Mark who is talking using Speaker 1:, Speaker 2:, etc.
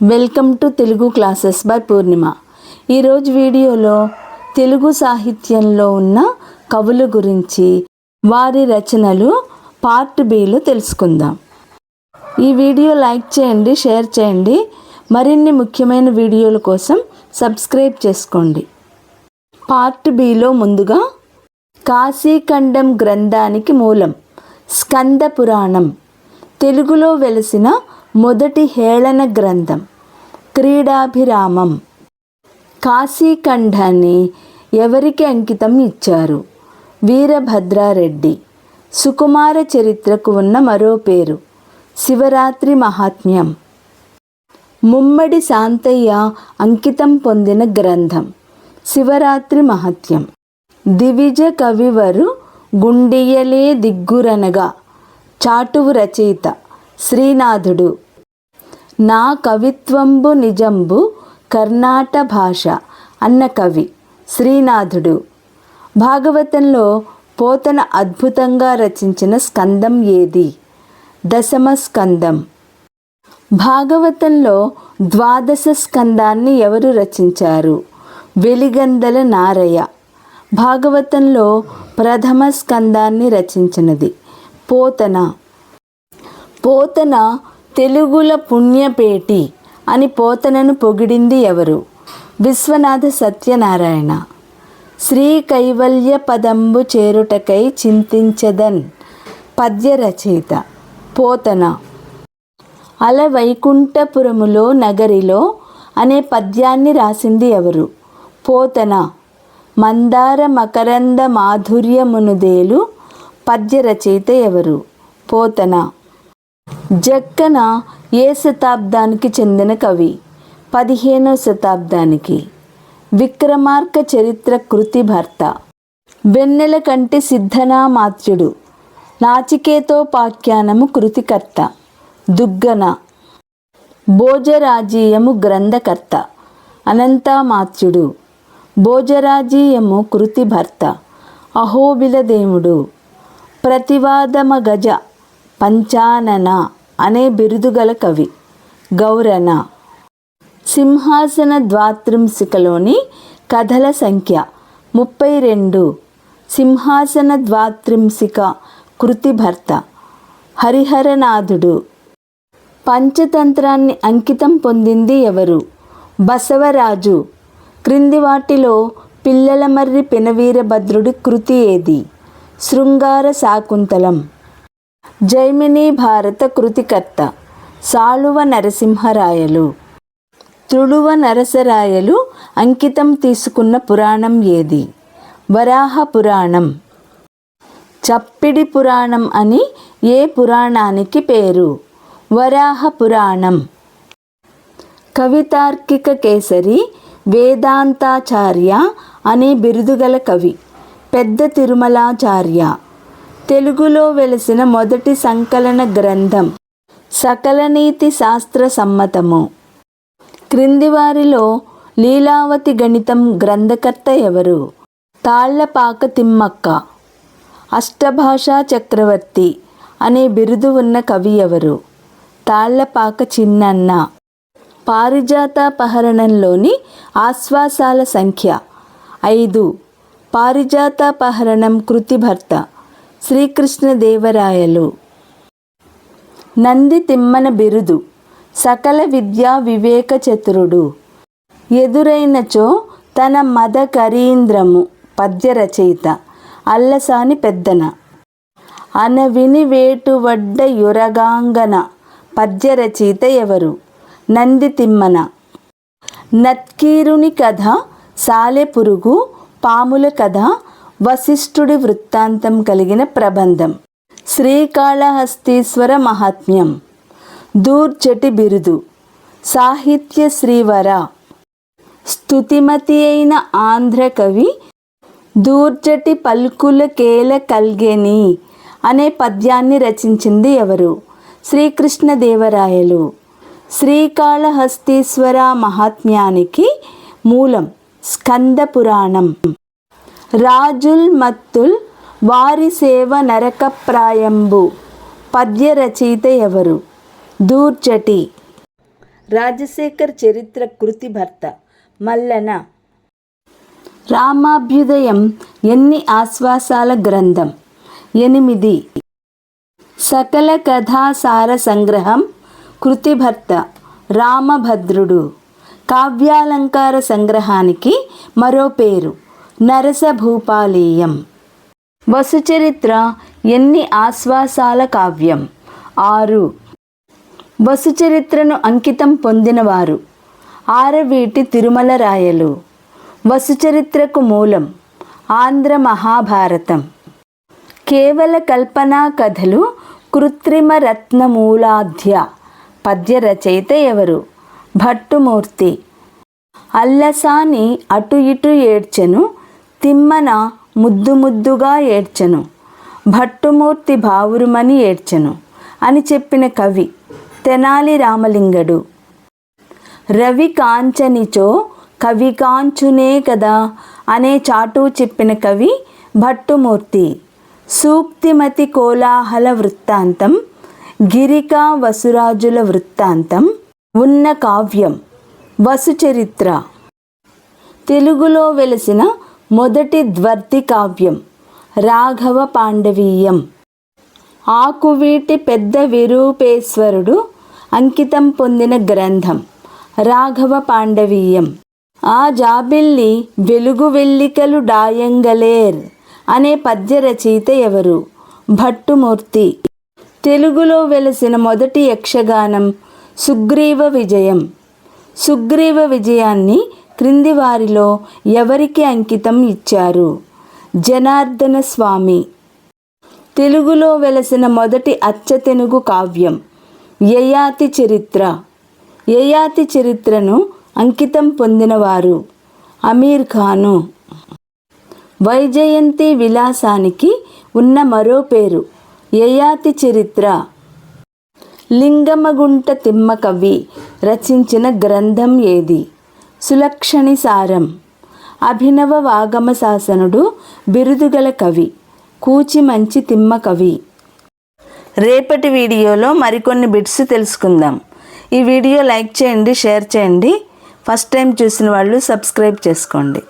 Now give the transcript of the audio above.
Speaker 1: Welcome to Telugu classes by Purnima. ఈరోజు వీడియోలో తెలుగు సాహిత్యంలో ఉన్న కవుల గురించి వారి రచనలు పార్ట్ బిలో తెలుసుకుందాం. ఈ వీడియో లైక్ చేయండి షేర్ చేయండి. మరిన్ని ముఖ్యమైన వీడియోల కోసం సబ్స్క్రైబ్ చేసుకోండి. పార్ట్ బిలో ముందుగా కాశీఖండం గ్రంథానికి మూలం స్కంద పురాణం. తెలుగులో వెలిసిన మొదటి హేళన గ్రంథం. క్రీడాభిరామం. కాశీఖండాన్ని ఎవరికి అంకితం ఇచ్చారు? వీరభద్రారెడ్డి. సుకుమార చరిత్రకు ఉన్న మరో పేరు. శివరాత్రి మహాత్మ్యం. ముమ్మడి శాంతయ్య అంకితం పొందిన గ్రంథం. శివరాత్రి మహత్యం దివిజ కవివరు గుండియలే దిగ్గురనగా. చాటువు రచయిత. శ్రీనాథుడు. నా కవిత్వంబు నిజంబు కర్ణాట భాష అన్న కవి శ్రీనాథుడు. భాగవతంలో పోతన అద్భుతంగా రచించిన స్కందం ఏది? దశమ స్కందం. భాగవతంలో ద్వాదశ స్కందాన్ని ఎవరు రచించారు? వెలిగందల నారయ్య. భాగవతంలో ప్రథమ స్కందాన్ని రచించినది పోతన. పోతన తెలుగుల పుణ్యపేటి అని పోతనను పొగిడింది ఎవరు? విశ్వనాథ సత్యనారాయణ. శ్రీ కైవల్య పదంబు చేరుటకై చింతించదన్ పద్య రచయిత పోతన. అల వైకుంఠపురములో నగరిలో అనే పద్యాన్ని రాసింది ఎవరు? పోతన. మందార మకరంద మాధుర్యమునుదేలు పద్య రచయిత ఎవరు? పోతన. జక్కన ఏ శతాబ్దానికి చెందిన కవి? పదిహేనో శతాబ్దానికి. విక్రమార్క చరిత్ర కృతి భర్త. వెన్నెల కంటి సిద్ధనామాత్యుడు. నాచికేతోపాఖ్యానము కృతికర్త. దుగ్గన. భోజరాజీయము గ్రంథకర్త. అనంతామాత్యుడు. భోజరాజీయము కృతి భర్త. అహోబిలదేవుడు ప్రతివాదమ గజ పంచానన అనే బిరుదుగల కవి గౌరన. సింహాసన ద్వాత్రింశికలోని కథల సంఖ్య ముప్పై రెండు సింహాసన ద్వాత్రింశిక కృతి భర్త హరిహరనాథుడు. పంచతంత్రాన్ని అంకితం పొందింది ఎవరు? బసవరాజు. క్రింది వాటిలో పిల్లలమర్రి పినవీరభద్రుడి కృతి ఏది? శృంగార శాకుంతలం. జైమిని భారత కృతికర్త సాళువ నరసింహరాయలు. తుళువ నరసరాయలు అంకితం తీసుకున్న పురాణం ఏది? వరాహ పురాణం. చప్పిడి పురాణం అని ఏ పురాణానికి పేరు? వరాహ పురాణం. కవితార్కిక కేసరి వేదాంతాచార్య అనే బిరుదుగల కవి పెద్ద తిరుమలాచార్య. తెలుగులో వెలిసిన మొదటి సంకలన గ్రంథం సకల నీతి శాస్త్ర సమ్మతము. క్రింది వారిలో లీలావతి గణితం గ్రంథకర్త ఎవరు? తాళ్ళపాక తిమ్మక్క అష్టభాషా చక్రవర్తి అనే బిరుదు ఉన్న కవి ఎవరు? తాళ్ళపాక చిన్నన్న పారిజాత పహరణంలోని ఆశ్వాసాల సంఖ్య ఐదు పారిజాతాపహరణం కృతి భర్త శ్రీకృష్ణదేవరాయలు. నంది తిమ్మన బిరుదు సకల విద్యా వివేక చతురుడు. ఎదురైనచో తన మద కరీంద్రము పద్య రచయిత అల్లసాని పెద్దన. అనవిని వేటువడ్డ యురగాంగన పద్య రచయిత ఎవరు? నంది తిమ్మన. నత్కీరుని కథ సాలెపురుగు పాముల కథ వశిష్ఠుడి వృత్తాంతం కలిగిన ప్రబంధం. శ్రీకాళహస్తీశ్వర మహాత్మ్యం. దూర్జటి బిరుదు. సాహిత్య శ్రీవర. స్తుతిమతి అయిన ఆంధ్ర కవి దూర్జటి పల్కుల కేల కల్గెని అనే పద్యాన్ని రచించింది ఎవరు? శ్రీకృష్ణదేవరాయలు. శ్రీకాళహస్తీశ్వర మహాత్మ్యానికి మూలం స్కంద పురాణం. రాజుల్ మత్తుల్ వారి సేవ నరకప్రాయంబు. పద్యరచయిత ఎవరు? దూర్చటి రాజశేఖర్ చరిత్ర కృతి భర్త. మల్లన. రామాభ్యుదయం ఎన్ని ఆశ్వాసాల గ్రంథం? ఎనిమిది. సకల కథాసార సంగ్రహం కృతిభర్త రామభద్రుడు. కావ్యాలంకార సంగ్రహానికి మరో పేరు. నరసభూపాలేయం. వసుచరిత్ర ఎన్ని ఆశ్వాసాల కావ్యం? ఆరు. వసుచరిత్రను అంకితం పొందినవారు. ఆరవీటి తిరుమల రాయలు. వసుచరిత్రకు మూలం ఆంధ్ర మహాభారతం. కేవల కల్పనా కథలు కృత్రిమ రత్నమూలాధ్య పద్య రచయిత ఎవరు? భట్టుమూర్తి. అల్లసాని అటు ఇటు ఏడ్చెను తిమ్మన ముద్దు ముద్దుగా ఏడ్చెను. భట్టుమూర్తి బావురుమని ఏడ్చెను అని చెప్పిన కవి తెనాలి రామలింగడు. రవి కాంచనిచో కవి కాంచునే కదా అనే చాటు చెప్పిన కవి భట్టుమూర్తి. సూక్తిమతి కోలాహల వృత్తాంతం గిరికా వసురాజుల వృత్తాంతం ఉన్న కావ్యం వసుచరిత్ర. తెలుగులో వెలసిన మొదటి ద్వర్తి కావ్యం. రాఘవ పాండవీయం. ఆకువీటి పెద్ద విరూపేశ్వరుడు అంకితం పొందిన గ్రంథం. రాఘవ పాండవీయం. ఆ జాబిల్లి వెలుగు వెల్లికలు డాయంగలేర్ అనే పద్య రచయిత ఎవరు? భట్టుమూర్తి. తెలుగులో వెలసిన మొదటి యక్షగానం సుగ్రీవ విజయం. సుగ్రీవ విజయాన్ని క్రింది వారిలో ఎవరికి అంకితం ఇచ్చారు? జనార్దన స్వామి. తెలుగులో వెలసిన మొదటి అచ్చతెనుగు కావ్యం యయాతి చరిత్ర. యయాతి చరిత్రను అంకితం పొందినవారు అమీర్ ఖాను. వైజయంతి విలాసానికి ఉన్న మరో పేరు యయాతి చరిత్ర. లింగమగుంట తిమ్మకవి రచించిన గ్రంథం ఏది? సులక్షణి సారం అభినవ వాగమ శాసనుడు బిరుదుగల కవి కూచి మంచి తిమ్మ కవి. రేపటి వీడియోలో మరికొన్ని బిట్స్ తెలుసుకుందాం. ఈ వీడియో లైక్ చేయండి షేర్ చేయండి. ఫస్ట్ టైం చూసిన వాళ్ళు సబ్స్క్రైబ్ చేసుకోండి.